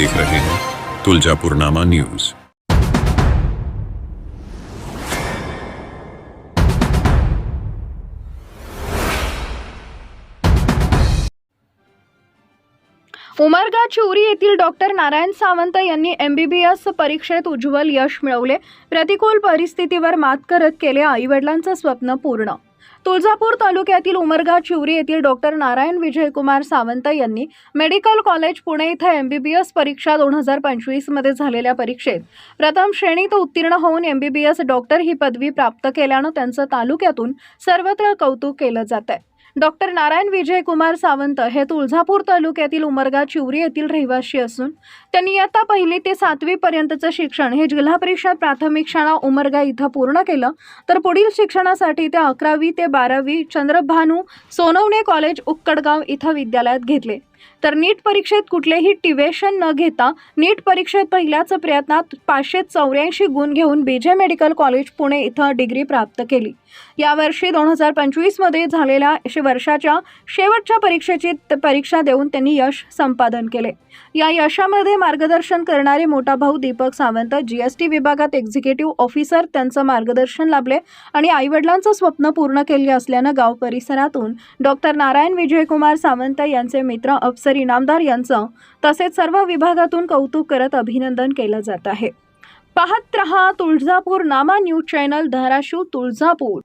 देख रहे हैं। तुलजापुरनामा न्यूज। उमरगा चिवरी येथील डॉक्टर नारायण सावंत यांनी एमबीबीएस परीक्षेत उज्ज्वल यश मिळवले. प्रतिकूल परिस्थितीवर मात करत केले आईवडिलांचं स्वप्न पूर्ण. तुळजापूर तालुक्यातील उमरगा चिवरी येथील डॉक्टर नारायण विजयकुमार सावंत यांनी मेडिकल कॉलेज पुणे इथं एमबीबीएस परीक्षा दोन हजार पंचवीसमध्ये झालेल्या परीक्षेत प्रथम श्रेणीत उत्तीर्ण होऊन एमबीबीएस डॉक्टर ही पदवी प्राप्त केल्यानं त्यांचं तालुक्यातून सर्वत्र कौतुक केलं जात आहे डॉक्टर नारायण विजयकुमार सावंत हे तुळजापूर तालुक्यातील उमरगा चिवरी येथील रहिवासी असून त्यांनी इयत्ता पहिली ते सातवी पर्यंतचं शिक्षण हे जिल्हा परिषद प्राथमिक शाळा उमरगा इथं पूर्ण केलं. तर पुढील शिक्षणासाठी ते अकरावी ते बारावी चंद्रभानू सोनवणे कॉलेज उक्कडगाव इथं विद्यालयात घेतले. तर नीट परीक्षेत कुठलेही टिवेशन न घेता नीट परीक्षेत पहिल्याच प्रयत्नात पाचशे चौऱ्याऐंशी गुण घेऊन बीजे मेडिकल कॉलेज पुणे इथं डिग्री प्राप्त केली. यावर्षी दोन हजार पंचवीसमध्ये झालेल्या शे- वर्षाच्या शेवटच्या परीक्षेची परीक्षा देऊन त्यांनी यश संपादन केले. या यशामध्ये मार्गदर्शन करणारे मोठा भाऊ Deepak Sawant G S T विभागात एक्झिक्युटिव्ह ऑफिसर त्यांचं मार्गदर्शन लाभले आणि आईवडिलांचं स्वप्न पूर्ण केले असल्यानं गाव परिसरातून डॉक्टर नारायण विजयकुमार सावंत यांचे मित्र अफसर इनामदार यांचं तसेच सर्व विभागातून कौतुक करत अभिनंदन केलं जात आहे. पाहत रहा तुळजापूर नामा न्यूज चॅनल धाराशिव तुळजापूर.